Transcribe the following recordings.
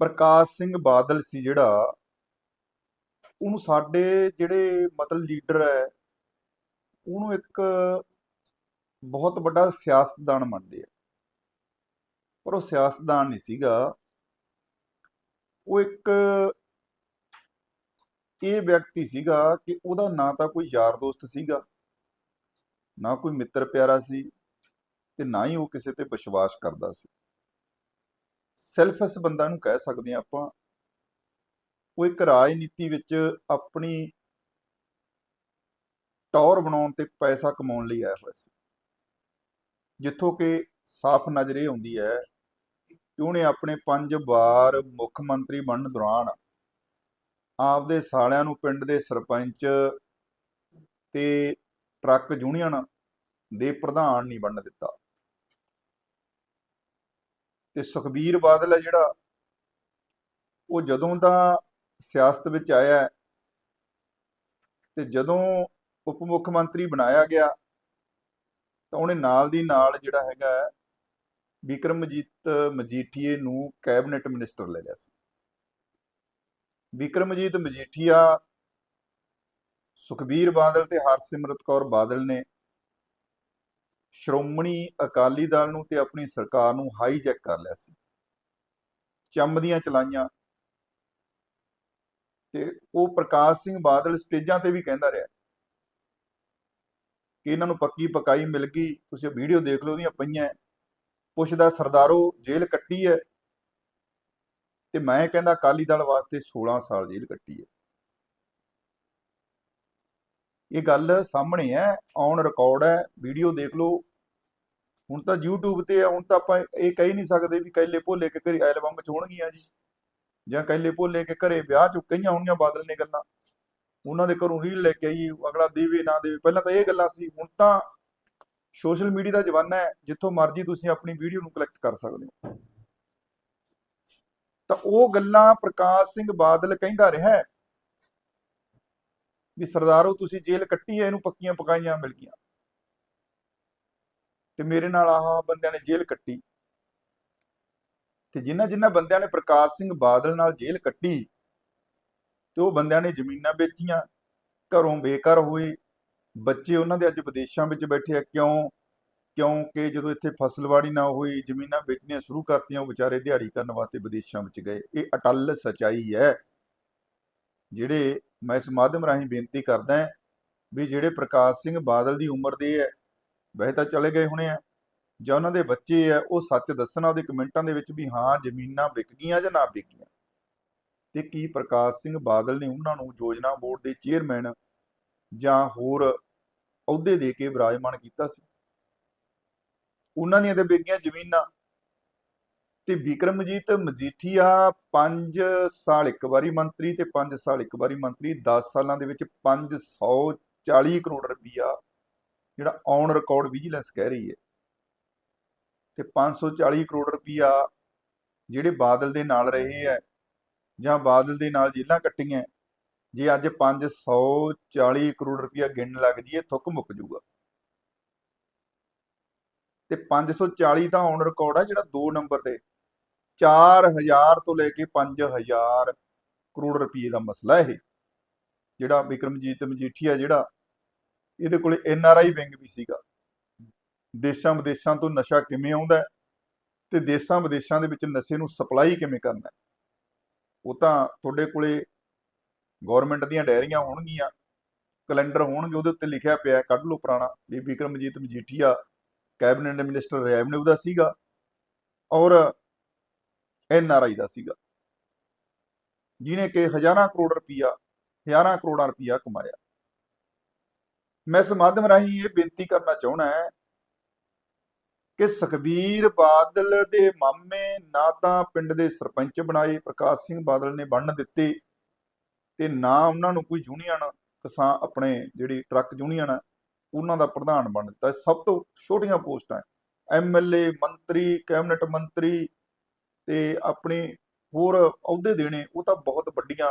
ਪ੍ਰਕਾਸ਼ ਸਿੰਘ ਬਾਦਲ ਸੀ ਜਿਹੜਾ, ਉਹਨੂੰ ਸਾਡੇ ਜਿਹੜੇ ਮਤਲਬ ਲੀਡਰ ਹੈ, ਉਹਨੂੰ ਇੱਕ ਬਹੁਤ ਵੱਡਾ ਸਿਆਸਤਦਾਨ ਮੰਨਦੇ ਆ। ਪਰ ਉਹ ਸਿਆਸਤਦਾਨ ਨਹੀਂ ਸੀਗਾ। ਉਹ ਇੱਕ ਇਹ ਵਿਅਕਤੀ ਸੀਗਾ ਕਿ ਉਹਦਾ ਨਾ ਤਾਂ ਕੋਈ ਯਾਰ ਦੋਸਤ ਸੀਗਾ, ਨਾ ਕੋਈ ਮਿੱਤਰ ਪਿਆਰਾ ਸੀ ਤੇ ਨਾ ਹੀ ਉਹ ਕਿਸੇ ਤੇ ਵਿਸ਼ਵਾਸ ਕਰਦਾ ਸੀ। ਸੈਲਫਸ ਬੰਦਾ ਨੂੰ ਕਹਿ ਸਕਦੇ ਆ ਆਪਾਂ, ਉਹ ਇੱਕ ਰਾਜਨੀਤੀ ਵਿੱਚ ਆਪਣੀ ਟੌਰ ਬਣਾਉਣ ਤੇ ਪੈਸਾ ਕਮਾਉਣ ਲਈ ਆਇਆ ਹੋਇਆ ਸੀ। ਜਿੱਥੋਂ ਕਿ ਸਾਫ਼ ਨਜ਼ਰ ਇਹ ਆਉਂਦੀ ਹੈ ਕਿ ਉਹਨੇ ਆਪਣੇ ਪੰਜ ਵਾਰ ਮੁੱਖ ਮੰਤਰੀ ਬਣਨ ਦੌਰਾਨ ਆਪਦੇ ਸਾਲਿਆਂ ਨੂੰ ਪਿੰਡ ਦੇ ਸਰਪੰਚ ਤੇ ਟਰੱਕ ਯੂਨੀਅਨ ਦੇ ਪ੍ਰਧਾਨ ਨਹੀਂ ਬਣਨ ਦਿੱਤਾ। ਤੇ ਸੁਖਬੀਰ ਬਾਦਲ ਹੈ ਜਿਹੜਾ ਉਹ ਜਦੋਂ ਦਾ ਸਿਆਸਤ ਵਿੱਚ ਆਇਆ ਤੇ ਜਦੋਂ ਉਪ ਮੁੱਖ ਮੰਤਰੀ ਬਣਾਇਆ ਗਿਆ ਤਾਂ ਉਹਨੇ ਨਾਲ ਦੀ ਨਾਲ ਜਿਹੜਾ ਹੈਗਾ ਹੈ, ਵਿਕਰਮਜੀਤ ਮਜੀਠੀਏ ਨੂੰ ਕੈਬਨਿਟ ਮਿਨਿਸਟਰ ਲੈ ਲਿਆ ਸੀ। ਵਿਕਰਮਜੀਤ ਮਜੀਠੀਆ ਸੁਖਬੀਰ ਬਾਦਲ ਤੇ ਹਰਸਿਮਰਤ ਕੌਰ ਬਾਦਲ ਨੇ ਸ਼੍ਰੋਮਣੀ ਅਕਾਲੀ ਦਲ ਨੂੰ ਤੇ ਆਪਣੀ ਸਰਕਾਰ ਨੂੰ ਹਾਈਜੈਕ ਕਰ ਲਿਆ ਸੀ। ਚੰਮਦੀਆਂ ਚਲਾਈਆਂ। ਤੇ ਉਹ ਪ੍ਰਕਾਸ਼ ਸਿੰਘ ਬਾਦਲ ਸਟੇਜਾਂ ਤੇ ਵੀ ਕਹਿੰਦਾ ਰਿਹਾ। ਕਿ ਇਹਨਾਂ ਨੂੰ ਪੱਕੀ ਪਕਾਈ ਮਿਲ ਗਈ। ਤੁਸੀਂ ਵੀਡੀਓ ਦੇਖ ਲਓ, ਉਹਦੀਆਂ ਪਈਆਂ। ਪੁੱਛਦਾ, ਸਰਦਾਰੋ, ਜੇਲ੍ਹ ਕੱਟੀ ਹੈ? ਤੇ ਮੈਂ ਕਹਿੰਦਾ, ਅਕਾਲੀ ਦਲ ਵਾਸਤੇ 16 ਸਾਲ ਜੇਲ੍ਹ ਕੱਟੀ ਹੈ। ਇਹ ਗੱਲ ਸਾਹਮਣੇ ਹੈ ਔਨ ਰਿਕਾਰਡ ਹੈ ਵੀਡੀਓ ਦੇਖ ਲਓ। ਹੁਣ ਤਾਂ YouTube ਤੇ ਹੈ ਹੁਣ ਤਾਂ ਆਪਾਂ ਇਹ ਕਹਿ ਨਹੀਂ ਸਕਦੇ ਵੀ ਕੈਲੇ ਭੋਲੇ ਕੇ ਘਰੇ ਐਲਬਮ ਚ ਹੋਣਗੀਆਂ ਜੀ। ਜਾਂ ਕੈਲੇ ਭੋਲੇ ਕੇ ਘਰੇ ਵਿਆਹ ਚ ਕਈਆਂ ਹੋਣਗੀਆਂ ਬਾਦਲ ਨੇ ਗੱਲਾਂ। ਉਹਨਾਂ ਦੇ ਘਰੋਂ ਰੀਲ ਲੈ ਕੇ ਆਈ, ਅਗਲਾ ਦੇਵੇ, ਨਾ ਦੇਵੇ। ਪਹਿਲਾਂ ਤਾਂ ਇਹ ਗੱਲਾਂ ਸੀ, ਹੁਣ ਤਾਂ ਸੋਸ਼ਲ ਮੀਡੀਆ ਦਾ ਜ਼ਮਾਨਾ ਹੈ, ਜਿੱਥੋਂ ਮਰਜ਼ੀ ਤੁਸੀਂ ਆਪਣੀ ਵੀਡੀਓ ਨੂੰ ਕਲੈਕਟ ਕਰ ਸਕਦੇ ਹੋ। ਤਾਂ ਉਹ ਗੱਲਾਂ ਪ੍ਰਕਾਸ਼ ਸਿੰਘ ਬਾਦਲ ਕਹਿੰਦਾ ਰਿਹਾ ਵੀ ਸਰਦਾਰੋ, ਤੁਸੀਂ ਜੇਲ੍ਹ ਕੱਟੀ ਹੈ ਇਹਨੂੰ ਪੱਕੀਆਂ ਪਕਾਈਆਂ ਮਿਲ ਗਈਆਂ। ਤੇ ਮੇਰੇ ਨਾਲ ਆਹ ਬੰਦਿਆਂ ਨੇ ਜੇਲ੍ਹ ਕੱਟੀ। ਤੇ ਜਿਨ੍ਹਾਂ ਜਿਨ੍ਹਾਂ ਬੰਦਿਆਂ ਨੇ ਪ੍ਰਕਾਸ਼ ਸਿੰਘ ਬਾਦਲ ਨਾਲ ਜੇਲ੍ਹ ਕੱਟੀ, ਤੇ ਉਹ ਬੰਦਿਆਂ ਨੇ ਜ਼ਮੀਨਾਂ ਵੇਚੀਆਂ, ਘਰੋਂ ਬੇਕਾਰ ਹੋਏ। ਬੱਚੇ ਉਹਨਾਂ ਦੇ ਅੱਜ ਵਿਦੇਸ਼ਾਂ ਵਿੱਚ ਬੈਠੇ ਆ, ਕਿਉਂ? ਕਿਉਂਕਿ ਜਦੋਂ ਇੱਥੇ ਫਸਲਵਾੜੀ ਨਾ ਹੋਈ, ਜ਼ਮੀਨਾਂ ਵੇਚਣੀਆਂ ਸ਼ੁਰੂ ਕਰਤੀਆਂ, ਉਹ ਵਿਚਾਰੇ ਦਿਹਾੜੀ ਕਰਨ ਵਾਸਤੇ ਵਿਦੇਸ਼ਾਂ ਵਿੱਚ ਗਏ। ਇਹ ਅਟਲ ਸਚਾਈ ਹੈ। ਜਿਹੜੇ ਮੈਂ ਇਸ ਮਾਧਿਅਮ ਰਾਹੀਂ ਬੇਨਤੀ ਕਰਦਾ ਹਾਂ ਵੀ ਜਿਹੜੇ ਪ੍ਰਕਾਸ਼ ਸਿੰਘ ਬਾਦਲ ਦੀ ਉਮਰ ਦੇ ਹੈ, ਵੈਸੇ ਤਾਂ ਚਲੇ ਗਏ ਹੋਣੇ ਆ, ਜਾਂ ਉਹਨਾਂ ਦੇ ਬੱਚੇ ਆ, ਉਹ ਸੱਚ ਦੱਸਣਾ ਉਹਦੇ ਕਮੈਂਟਾਂ ਦੇ ਵਿੱਚ ਵੀ ਹਾਂ, ਜ਼ਮੀਨਾਂ ਵਿਕ ਗਈਆਂ ਜਾਂ ਨਾ ਵਿਕ ਗਈਆਂ। ਤੇ ਕੀ ਪ੍ਰਕਾਸ਼ ਸਿੰਘ ਬਾਦਲ ਨੇ ਉਹਨਾਂ ਨੂੰ ਯੋਜਨਾ ਬੋਰਡ ਦੇ ਚੇਅਰਮੈਨ ਜਾਂ ਹੋਰ ਅਹੁਦੇ ਦੇ ਕੇ ਵਿਰਾਜਮਾਨ ਕੀਤਾ ਸੀ? ਉਹਨਾਂ ਦੀਆਂ ਤੇ ਗਈਆਂ ਜ਼ਮੀਨਾਂ ਤੇ ਵਿਕਰਮਜੀਤ ਮਜੀਠੀਆ 5 ਸਾਲ ਇੱਕ ਵਾਰੀ ਮੰਤਰੀ ਤੇ 5 ਸਾਲ ਇੱਕ ਵਾਰੀ ਮੰਤਰੀ 10 ਸਾਲਾਂ ਦੇ ਵਿੱਚ 540 ਕਰੋੜ ਰੁਪਈਆ ਜਿਹੜਾ ਔਨ ਰਿਕਾਰਡ ਵਿਜੀਲੈਂਸ ਕਹਿ ਰਹੀ ਹੈ। ਤੇ 540 ਕਰੋੜ ਰੁਪਈਆ ਜਿਹੜੇ ਬਾਦਲ ਦੇ ਨਾਲ ਰਹੇ ਹੈ ਜਾਂ ਬਾਦਲ ਦੇ ਨਾਲ ਜੇਲਾਂ ਕੱਟੀਆਂ, ਜੇ ਅੱਜ 540 ਕਰੋੜ ਰੁਪਈਆ ਗਿਣਨ ਲੱਗ ਜੀਏ ਥੁੱਕ ਮੁੱਕ ਜੂਗਾ ਤੇ 540 ਤਾਂ ਔਨ ਰਿਕਾਰਡ ਆ ਜਿਹੜਾ 2 ਨੰਬਰ ਤੇ 4000 ਤੋਂ ਲੈ ਕੇ 5000 ਕਰੋੜ ਰੁਪਏ ਦਾ ਮਸਲਾ ਇਹ। ਜਿਹੜਾ ਵਿਕਰਮਜੀਤ ਮਜੀਠੀਆ ਜਿਹੜਾ, ਇਹਦੇ ਕੋਲੇ ਐਨ ਆਰ ਆਈ ਵਿੰਗ ਵੀ ਸੀਗਾ। ਦੇਸ਼ਾਂ ਵਿਦੇਸ਼ਾਂ ਤੋਂ ਨਸ਼ਾ ਕਿਵੇਂ ਆਉਂਦਾ ਹੈ ਤੇ ਦੇਸ਼ਾਂ ਵਿਦੇਸ਼ਾਂ ਦੇ ਵਿੱਚ ਨਸ਼ੇ ਨੂੰ ਸਪਲਾਈ ਕਿਵੇਂ ਕਰਨਾ ਉਹ ਤਾਂ ਤੁਹਾਡੇ ਕੋਲੇ ਗਵਰਨਮੈਂਟ ਦੀਆਂ ਡਾਇਰੀਆਂ ਹੋਣਗੀਆਂ, ਕੈਲੰਡਰ ਹੋਣਗੇ, ਉਹਦੇ ਉੱਤੇ ਲਿਖਿਆ ਪਿਆ ਕੱਢ ਲਓ ਪੁਰਾਣਾ, ਵੀ Vikramjit Majithia cabinet minister revenue ਦਾ ਸੀਗਾ। ਔਰ ਐਨ ਆਰ ਆਈ ਦਾ ਸੀਗਾ। ਜਿਨੇ ਕਿ ਹਜ਼ਾਰਾਂ ਕਰੋੜ ਰੁਪਈਆ, ਹਜ਼ਾਰਾਂ ਕਰੋੜਾਂ ਰੁਪਈਆ ਕਮਾਇਆ। ਮੈਂ ਇਸ ਮਾਧਿਅਮ ਰਾਹੀਂ ਇਹ ਬੇਨਤੀ ਕਰਨਾ ਚਾਹਣਾ ਹੈ ਕਿ ਸੁਖਬੀਰ ਬਾਦਲ ਦੇ ਮਾਮੇ ਨਾ ਤਾਂ ਪਿੰਡ ਦੇ ਸਰਪੰਚ ਬਣਾਏ, ਪ੍ਰਕਾਸ਼ ਸਿੰਘ ਬਾਦਲ ਨੇ ਬਣ ਦਿੱਤੇ ਤੇ ਨਾ ਉਹਨਾਂ ਨੂੰ ਕੋਈ ਯੂਨੀਅਨ, ਕਿਸਾਨ ਆਪਣੇ ਜਿਹੜੀ ਟਰੱਕ ਯੂਨੀਅਨ ਹੈ ਉਹਨਾਂ ਦਾ ਪ੍ਰਧਾਨ ਬਣ ਦਿੱਤਾ। ਸਭ ਤੋਂ ਛੋਟੀਆਂ ਪੋਸਟਾਂ ਐਮਐਲਏ ਮੰਤਰੀ, ਕੈਬਨਿਟ ਮੰਤਰੀ ਤੇ ਆਪਣੇ ਹੋਰ ਅਹੁਦੇ ਦੇਣੇ ਉਹ ਤਾਂ ਬਹੁਤ ਵੱਡੀਆਂ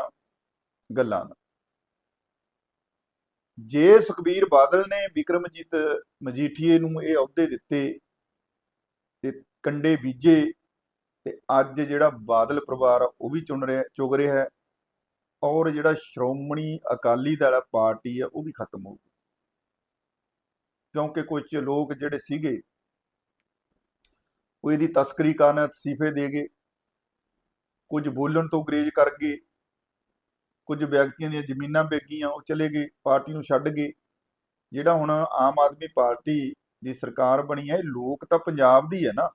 ਗੱਲਾਂ ਨੇ। ਜੇ ਸੁਖਬੀਰ ਬਾਦਲ ਨੇ ਵਿਕਰਮਜੀਤ ਮਜੀਠੀਏ ਨੂੰ ਇਹ ਅਹੁਦੇ ਦਿੱਤੇ ਤੇ ਕੰਡੇ ਬੀਜੇ ਤੇ ਅੱਜ ਜਿਹੜਾ ਬਾਦਲ ਪਰਿਵਾਰ ਆ, ਉਹ ਵੀ ਚੁਣ ਰਿਹਾ ਚੁਗ ਰਿਹਾ ਹੈ ਔਰ ਜਿਹੜਾ ਸ਼੍ਰੋਮਣੀ ਅਕਾਲੀ ਦਲ ਪਾਰਟੀ ਆ ਉਹ ਵੀ ਖਤਮ ਹੋ ਗਈ। ਕਿਉਂਕਿ ਕੁਝ ਲੋਕ ਜਿਹੜੇ ਸੀਗੇ ਉਹ ਇਹਦੀ ਤਸਕਰੀ ਕਰਨ ਅਸਤੀਫੇ ਦੇ ਗਏ। ਕੁਝ ਬੋਲਣ ਤੋਂ ਗਰੇਜ ਕਰ ਗਏ। ਕੁਝ ਵਿਅਕਤੀਆਂ ਦੀਆਂ ਜ਼ਮੀਨਾਂ ਵਿਕ ਉਹ ਚਲੇ ਗਏ, ਪਾਰਟੀ ਨੂੰ ਛੱਡ ਗਏ। ਜਿਹੜਾ ਹੁਣ ਆਮ ਆਦਮੀ ਪਾਰਟੀ ਦੀ ਸਰਕਾਰ ਬਣੀ ਹੈ ਲੋਕ ਤਾਂ ਪੰਜਾਬ ਦੀ ਹੈ ਨਾ।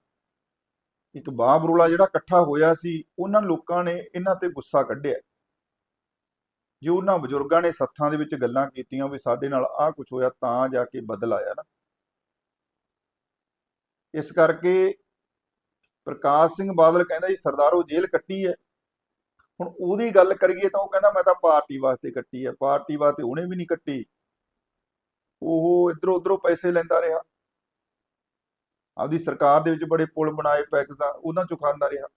ਇੱਕ ਬਾਬਰੋਲਾ ਜਿਹੜਾ ਇਕੱਠਾ ਹੋਇਆ ਸੀ, ਉਹਨਾਂ ਲੋਕਾਂ ਨੇ ਇਹਨਾਂ ਤੇ ਗੁੱਸਾ ਕੱਢਿਆ। ਜੋ ਉਹਨਾਂ ਬਜ਼ੁਰਗਾਂ ਨੇ ਸੱਥਾਂ ਦੇ ਵਿੱਚ ਗੱਲਾਂ ਕੀਤੀਆਂ ਵੀ ਸਾਡੇ ਨਾਲ ਆਹ ਕੁਝ ਹੋਇਆ ਤਾਂ ਜਾ ਕੇ ਬਦਲ ਆਇਆ ਨਾ। ਇਸ ਕਰਕੇ ਪ੍ਰਕਾਸ਼ ਸਿੰਘ ਬਾਦਲ ਕਹਿੰਦਾ ਜੀ, ਸਰਦਾਰੋ, ਜੇਲ੍ਹ ਕੱਟੀ ਹੈ। ਹੁਣ ਉਹਦੀ ਗੱਲ ਕਰੀਏ ਤਾਂ ਉਹ ਕਹਿੰਦਾ, ਮੈਂ ਤਾਂ ਪਾਰਟੀ ਵਾਸਤੇ ਕੱਟੀ ਹੈ। ਪਾਰਟੀ ਵਾਸਤੇ ਉਹਨੇ ਵੀ ਨਹੀਂ ਕੱਟੀ। ਉਹ ਇਧਰੋਂ ਉਧਰੋਂ ਪੈਸੇ ਲੈਂਦਾ ਰਿਹਾ। ਆਪਦੀ ਸਰਕਾਰ ਦੇ ਵਿੱਚ ਬੜੇ ਪੁਲ ਬਣਾਏ, ਪੈਕਸਾਂ, ਉਹਨਾਂ ਚੋਂ ਖਾਂਦਾ ਰਿਹਾ।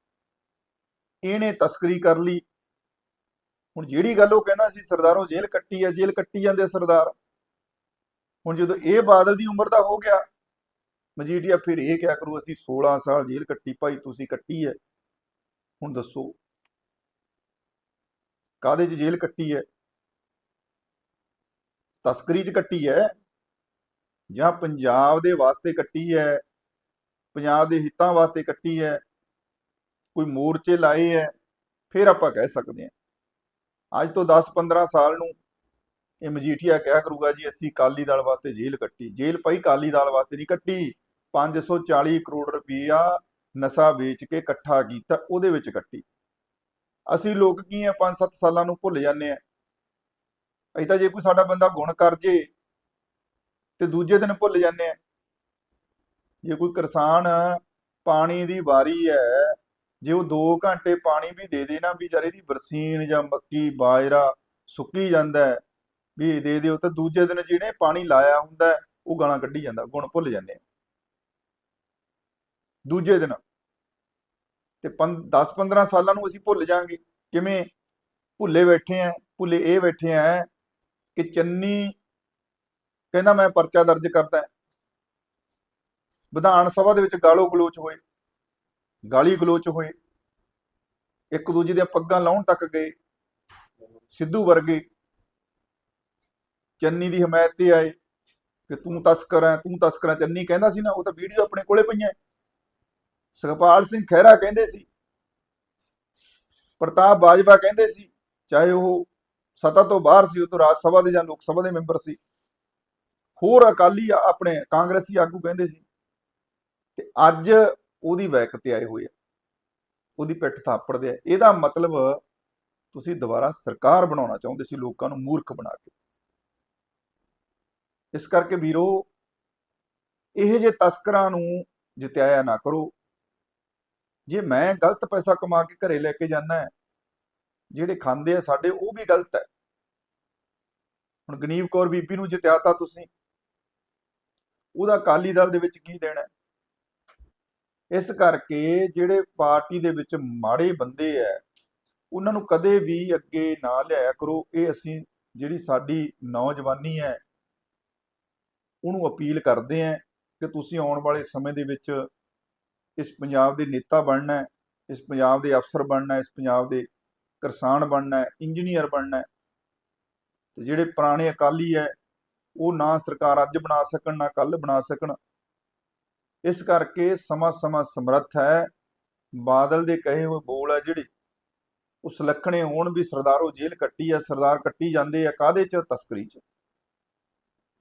ਇਹਨੇ ਤਸਕਰੀ ਕਰ ਲਈ। ਹੁਣ ਜਿਹੜੀ ਗੱਲ ਉਹ ਕਹਿੰਦਾ ਸੀ, ਸਰਦਾਰੋਂ, ਜੇਲ੍ਹ ਕੱਟੀ ਹੈ, ਜੇਲ੍ਹ ਕੱਟੀ ਜਾਂਦੇ ਸਰਦਾਰ। ਹੁਣ ਜਦੋਂ ਇਹ ਬਾਦਲ ਦੀ ਉਮਰ ਦਾ ਹੋ ਗਿਆ ਮਜੀਠੀਆ ਫਿਰ ਇਹ ਕਿਆ ਕਰੂ, ਅਸੀਂ 16 ਸਾਲ ਜੇਲ੍ਹ ਕੱਟੀ, ਭਾਈ ਤੁਸੀਂ ਕੱਟੀ ਹੈ। ਹੁਣ ਦੱਸੋ ਕਾਦੇ 'ਚ ਜੇਲ੍ਹ ਕੱਟੀ ਹੈ? ਤਸਕਰੀ 'ਚ ਕੱਟੀ ਹੈ ਜਾਂ ਪੰਜਾਬ ਦੇ ਵਾਸਤੇ ਕੱਟੀ ਹੈ? ਪੰਜਾਬ ਦੇ ਹਿੱਤਾਂ ਵਾਸਤੇ ਕੱਟੀ ਹੈ? ਕੋਈ ਮੋਰਚੇ ਲਾਏ ਹੈ? ਫਿਰ ਆਪਾਂ ਕਹਿ ਸਕਦੇ ਹਾਂ। ਅੱਜ ਤੋਂ 10-15 ਸਾਲ ਨੂੰ ਇਹ ਮਜੀਠੀਆ ਕਹਿ ਕਰੂਗਾ ਜੀ, ਅਸੀਂ ਕਾਲੀ ਦਲ ਵਾਸਤੇ ਜੇਲ੍ਹ ਕੱਟੀ। ਜੇਲ੍ਹ ਪਈ ਕਾਲੀ ਦਲ ਵਾਸਤੇ ਨਹੀਂ ਕੱਟੀ। 540 ਕਰੋੜ ਰੁਪਈਆ ਨਸ਼ਾ ਵੇਚ ਕੇ ਇਕੱਠਾ ਕੀਤਾ, ਉਹਦੇ ਵਿੱਚ ਕੱਟੀ। ਅਸੀਂ ਲੋਕ ਕੀ ਆ 5-7 ਸਾਲਾਂ ਨੂੰ ਭੁੱਲ ਜਾਂਦੇ ਆ। ਅਸੀਂ ਤਾਂ ਜੇ ਕੋਈ ਸਾਡਾ ਬੰਦਾ ਗੁਣ ਕਰ ਜੇ, ਤੇ ਦੂਜੇ ਦਿਨ ਭੁੱਲ ਜਾਂਦੇ ਆ। ਜੇ ਕੋਈ ਕਿਸਾਨ ਪਾਣੀ ਦੀ ਵਾਰੀ ਹੈ, ਜੇ ਉਹ 2 ਘੰਟੇ ਪਾਣੀ ਵੀ ਦੇ ਦੇ ਨਾ, ਵੀ ਵਿਚਾਰੇ ਦੀ ਬਰਸੀਨ ਜਾਂ ਮੱਕੀ, ਬਾਜਰਾ ਸੁੱਕੀ ਜਾਂਦਾ ਵੀ ਦੇ ਦਿਓ, ਤਾਂ ਦੂਜੇ ਦਿਨ ਜਿਹਨੇ ਪਾਣੀ ਲਾਇਆ ਹੁੰਦਾ, ਉਹ ਗਾਲਾਂ ਕੱਢੀ ਜਾਂਦਾ, ਗੁਣ ਭੁੱਲ ਜਾਂਦੇ ਆ। ਦੂਜੇ ਦਿਨ। ਤੇ 10-15 ਸਾਲਾਂ ਨੂੰ ਅਸੀਂ ਭੁੱਲ ਜਾਾਂਗੇ ਕਿਵੇਂ ਭੁੱਲੇ ਬੈਠੇ ਆ, ਭੁੱਲੇ ਇਹ ਬੈਠੇ ਆ ਕਿ ਚੰਨੀ ਕਹਿੰਦਾ ਮੈਂ ਪਰਚਾ ਦਰਜ ਕਰਦਾ। ਵਿਧਾਨ ਸਭਾ ਦੇ ਵਿੱਚ ਗਾਲੋ ਗਲੋਚ ਹੋਏ, ਗਾਲੀ ਗਲੋਚ ਹੋਏ। ਇੱਕ ਦੂਜੇ ਦੀਆਂ ਪੱਗਾਂ ਲਾਉਣ ਤੱਕ ਗਏ, ਸਿੱਧੂ ਵਰਗੇ। ਚੰਨੀ ਦੀ ਹਮਾਇਤ ਤੇ ਆਏ ਕਿ ਤੂੰ ਤਸਕਰ ਹੈ ਤੂੰ ਤਸਕਰ ਹੈ ਚੰਨੀ ਕਹਿੰਦਾ ਸੀ ਨਾ, ਉਹ ਤਾਂ ਵੀਡੀਓ ਆਪਣੇ ਕੋਲੇ ਪਈਆਂ। ਸੁਖਪਾਲ ਸਿੰਘ ਖਹਿਰਾ ਕਹਿੰਦੇ ਸੀ, ਪ੍ਰਤਾਪ ਬਾਜਵਾ ਕਹਿੰਦੇ ਸੀ, ਚਾਹੇ ਉਹ ਸਤਾ ਤੋਂ ਬਾਹਰ ਸੀ, ਉਹ ਤੋਂ ਰਾਜ ਸਭਾ ਦੇ ਜਾਂ ਲੋਕ ਸਭਾ ਦੇ ਮੈਂਬਰ ਸੀ, ਹੋਰ ਅਕਾਲੀ ਆਪਣੇ ਕਾਂਗਰਸੀ ਆਗੂ ਕਹਿੰਦੇ ਸੀ, ਤੇ ਅੱਜ ਉਹਦੀ ਵੈਕ ਤੇ ਆਏ ਹੋਏ ਆ, ਉਹਦੀ ਪਿੱਠ ਥਾਪੜਦੇ ਆ, ਇਹਦਾ ਮਤਲਬ ਤੁਸੀਂ ਦੁਬਾਰਾ ਸਰਕਾਰ ਬਣਾਉਣਾ ਚਾਹੁੰਦੇ ਸੀ, ਲੋਕਾਂ ਨੂੰ ਮੂਰਖ ਬਣਾ ਕੇ। ਇਸ ਕਰਕੇ ਵੀਰੋ, ਇਹ ਜੇ ਤਸਕਰਾਂ ਨੂੰ ਜਿਤਾਇਆ ਨਾ ਕਰੋ ਜੇ ਮੈਂ ਗਲਤ ਪੈਸਾ ਕਮਾ ਕੇ ਘਰੇ ਲੈ ਕੇ ਜਾਣਾ ਹੈ, ਜਿਹੜੇ ਖਾਂਦੇ ਆ ਸਾਡੇ, ਉਹ ਵੀ ਗਲਤ ਹੈ ਹੁਣ ਗਨੀਵ ਕੌਰ ਬੀਬੀ ਨੂੰ ਜਿਤਾਤਾ ਤੁਸੀਂ, ਉਹਦਾ ਅਕਾਲੀ ਦਲ ਦੇ ਵਿੱਚ ਕੀ ਦੇਣਾ ਹੈ? ਇਸ ਕਰਕੇ ਜਿਹੜੇ ਪਾਰਟੀ ਦੇ ਵਿੱਚ ਮਾੜੇ ਬੰਦੇ ਐ ਉਹਨਾਂ ਨੂੰ ਕਦੇ ਵੀ ਅੱਗੇ ਨਾ ਲਿਆਇਆ ਕਰੋ ਇਹ ਅਸੀਂ, ਜਿਹੜੀ ਸਾਡੀ ਨੌਜਵਾਨੀ ਹੈ, ਉਹਨੂੰ ਅਪੀਲ ਕਰਦੇ ਆਂ ਕਿ ਤੁਸੀਂ ਆਉਣ ਵਾਲੇ ਸਮੇਂ ਦੇ ਵਿੱਚ ਇਸ ਪੰਜਾਬ ਦੇ ਨੇਤਾ ਬਣਨਾ ਹੈ, ਇਸ ਪੰਜਾਬ ਦੇ ਅਫਸਰ ਬਣਨਾ ਹੈ, ਇਸ ਪੰਜਾਬ ਦੇ ਕਿਸਾਨ ਬਣਨਾ ਹੈ, ਇੰਜੀਨੀਅਰ ਬਣਨਾ ਹੈ। ਤੇ ਜਿਹੜੇ ਪੁਰਾਣੇ ਅਕਾਲੀ ਹੈ, ਉਹ ਨਾ ਸਰਕਾਰ ਅੱਜ ਬਣਾ ਸਕਣ, ਨਾ ਕੱਲ ਬਣਾ ਸਕਣ। ਇਸ ਕਰਕੇ ਸਮਾਂ ਸਮਾਂ ਸਮਰੱਥ ਹੈ। ਬਾਦਲ ਦੇ ਕਹੇ ਹੋਏ ਬੋਲ ਹੈ ਜਿਹੜੇ, ਉਹ ਸੁਲੱਖਣੇ ਹੋਣ ਵੀ ਸਰਦਾਰੋ ਜੇਲ੍ਹ ਕੱਟੀ ਆ, ਸਰਦਾਰ ਕੱਟੀ ਜਾਂਦੇ ਆ ਕਾਦੇ ਚ? ਤਸਕਰੀ ਚ।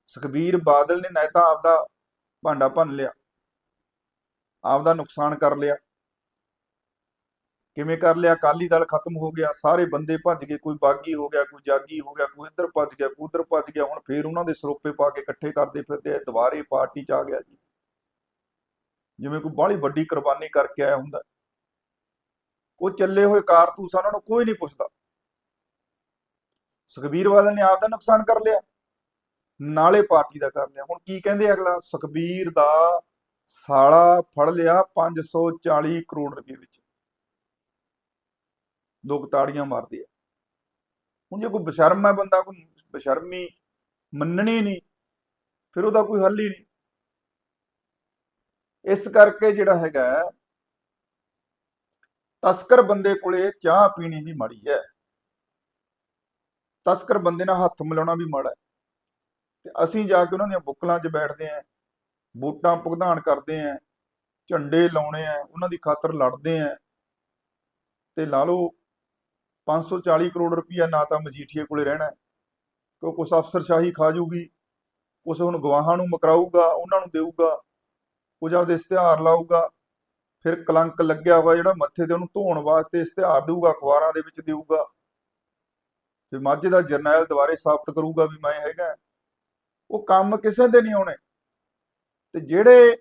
ਸੁਖਬੀਰ ਬਾਦਲ ਨੇ ਨਾ ਤਾਂ ਆਪਦਾ ਭਾਂਡਾ ਭੰਨ ਲਿਆ। ਆਪਦਾ ਨੁਕਸਾਨ ਕਰ ਲਿਆ। ਕਿਵੇਂ ਕਰ ਲਿਆ? ਅਕਾਲੀ ਦਲ ਖਤਮ ਹੋ ਗਿਆ। ਸਾਰੇ ਬੰਦੇ ਭੱਜ ਗਏ। ਕੋਈ ਬਾਗੀ ਹੋ ਗਿਆ, ਕੋਈ ਜਾਗੀ ਹੋ ਗਿਆ, ਕੋਈ ਇੱਧਰ ਭੱਜ ਗਿਆ, ਕੋਈ ਉੱਧਰ ਭੱਜ ਗਿਆ। ਹੁਣ ਫੇਰ ਉਹਨਾਂ ਦੇ ਸਰੋਪੇ ਪਾ ਕੇ ਇਕੱਠੇ ਕਰਦੇ ਫਿਰਦੇ ਆ। ਦੁਬਾਰੇ ਪਾਰਟੀ ਚ ਆ ਗਿਆ ਜੀ। ਜਿਵੇਂ ਕੋਈ ਬਾਹਲੀ ਵੱਡੀ ਕੁਰਬਾਨੀ ਕਰਕੇ ਆਇਆ ਹੁੰਦਾ। ਉਹ ਚੱਲੇ ਹੋਏ ਕਾਰਤੂਸ ਉਹਨਾਂ ਨੂੰ ਕੋਈ ਨਹੀਂ ਪੁੱਛਦਾ। ਸੁਖਬੀਰ ਬਾਦਲ ਨੇ ਆਪ ਦਾ ਨੁਕਸਾਨ ਕਰ ਲਿਆ। ਨਾਲੇ ਪਾਰਟੀ ਦਾ ਕਰ ਲਿਆ। ਹੁਣ ਕੀ ਕਹਿੰਦੇ ਅਗਲਾ? ਸੁਖਬੀਰ ਦਾ ਸਾਲਾ ਫੜ ਲਿਆ 540 ਕਰੋੜ ਰੁਪਏ ਵਿੱਚ। ਲੋਕ ਤਾੜੀਆਂ ਮਾਰਦੇ ਆ। ਹੁਣ ਜੇ ਕੋਈ ਬਸ਼ਰਮ ਹੈ ਬੰਦਾ, ਕੋਈ ਬਸ਼ਰਮੀ ਮੰਨਣੀ ਨਹੀਂ, ਫਿਰ ਉਹਦਾ ਕੋਈ ਹੱਲ ਹੀ ਨਹੀਂ। ਇਸ ਕਰਕੇ ਜਿਹੜਾ ਹੈਗਾ ਤਸਕਰ ਬੰਦੇ ਕੋਲੇ ਚਾਹ ਪੀਣੀ ਵੀ ਮਾੜੀ ਹੈ। ਤਸਕਰ ਬੰਦੇ ਨਾਲ ਹੱਥ ਮਿਲਾਉਣਾ ਵੀ ਮਾੜਾ ਹੈ। ਤੇ ਅਸੀਂ ਜਾ ਕੇ ਉਹਨਾਂ ਦੀਆਂ ਬੁੱਕਲਾਂ 'ਚ ਬੈਠਦੇ ਆਂ ਵੋਟਾਂ ਭੁਗਤਾਨ ਕਰਦੇ ਆਂ, ਝੰਡੇ ਲਾਉਣੇ ਆ, ਉਹਨਾਂ ਦੀ ਖਾਤਰ ਲੜਦੇ ਆਂ। ਤੇ ਲਾ ਲਓ 540 ਕਰੋੜ ਰੁਪਇਆ ਨਾ ਤਾਂ ਮਜੀਠੀਏ ਕੋਲੇ ਰਹਿਣਾ ਕਿਉਂ ਕੁਛ ਅਫਸਰਸ਼ਾਹੀ ਖਾ ਜੂਗੀ, ਕੁਛ ਹੁਣ ਗਵਾਹਾਂ ਨੂੰ ਮਕਰਾਊਗਾ, ਉਹਨਾਂ ਨੂੰ ਦੇਊਗਾ ਕੁਝ ਆਪਦੇ ਇਸ਼ਤਿਹਾਰ ਲਾਊਗਾ, ਫਿਰ ਕਲੰਕ ਲੱਗਿਆ ਹੋਇਆ ਜਿਹੜਾ ਮੱਥੇ ਤੇ ਉਹਨੂੰ ਧੋਣ ਵਾਸਤੇ ਇਸ਼ਤਿਹਾਰ ਦੇਊਗਾ, ਅਖਬਾਰਾਂ ਦੇ ਵਿੱਚ ਦੇਊਗਾ। ਫਿਰ ਮਾਝੇ ਦਾ ਜਰਨੈਲ ਦੁਬਾਰੇ ਸਾਬਤ ਕਰੂਗਾ ਵੀ ਮੈਂ ਹੈਗਾ। ਉਹ ਕੰਮ ਕਿਸੇ ਦੇ ਨਹੀਂ ਆਉਣੇ। ਤੇ ਜਿਹੜੇ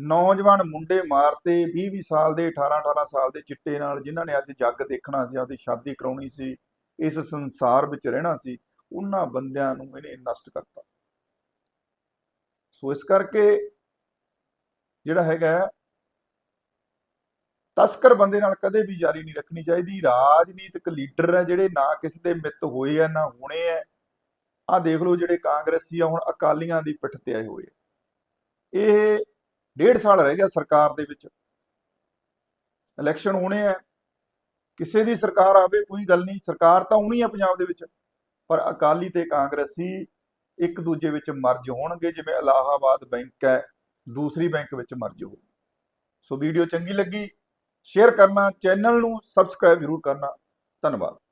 ਨੌਜਵਾਨ ਮੁੰਡੇ ਮਾਰਤੇ 20 20 ਸਾਲ ਦੇ 18 18 ਸਾਲ ਦੇ ਚਿੱਟੇ ਨਾਲ, ਜਿਨ੍ਹਾਂ ਨੇ ਅੱਜ ਜੱਗ ਦੇਖਣਾ ਸੀ, ਆਪਦੀ ਸ਼ਾਦੀ ਕਰਾਉਣੀ ਸੀ, ਇਸ ਸੰਸਾਰ ਵਿੱਚ ਰਹਿਣਾ ਸੀ, ਉਹਨਾਂ ਬੰਦਿਆਂ ਨੂੰ ਇਹਨੇ ਨਸ਼ਟ ਕਰਤਾ। ਸੋ ਇਸ ਕਰਕੇ ਜਿਹੜਾ ਹੈਗਾ ਤਸਕਰ ਬੰਦੇ ਨਾਲ ਕਦੇ ਵੀ ਜਾਰੀ ਨਹੀਂ ਰੱਖਣੀ ਚਾਹੀਦੀ। ਰਾਜਨੀਤਿਕ ਲੀਡਰ ਹੈ ਜਿਹੜੇ, ਨਾ ਕਿਸੇ ਦੇ ਮਿੱਤ ਹੋਏ ਆ ਨਾ ਹੋਣੇ ਆ ਆ ਦੇਖ ਲਓ ਜਿਹੜੇ ਕਾਂਗਰਸੀ ਆ, ਹੁਣ ਅਕਾਲੀਆਂ ਦੀ ਪਿੱਠ ਤੇ ਆਏ ਹੋਏ ਆ। ਇਹ ਡੇਢ ਸਾਲ ਰਹਿ ਗਿਆ ਸਰਕਾਰ ਦੇ ਵਿੱਚ। ਇਲੈਕਸ਼ਨ ਹੋਣੇ ਆ। ਕਿਸੇ ਦੀ ਸਰਕਾਰ ਆਵੇ, ਕੋਈ ਗੱਲ ਨਹੀਂ। ਸਰਕਾਰ ਤਾਂ ਹੋਣੀ ਆ ਪੰਜਾਬ ਦੇ ਵਿੱਚ। ਪਰ ਅਕਾਲੀ ਤੇ ਕਾਂਗਰਸੀ ਇੱਕ ਦੂਜੇ ਵਿੱਚ ਮਰਜ ਹੋਣਗੇ। ਜਿਵੇਂ ਇਲਾਹਾਬਾਦ ਬੈਂਕ ਹੈ, ਦੂਸਰੀ ਬੈਂਕ ਵਿੱਚ ਮਰਜ ਹੋ ਸੋ ਵੀਡੀਓ ਚੰਗੀ ਲੱਗੀ, ਸ਼ੇਅਰ ਕਰਨਾ, ਚੈਨਲ ਨੂੰ ਸਬਸਕ੍ਰਾਈਬ ਜ਼ਰੂਰ ਕਰਨਾ। ਧੰਨਵਾਦ।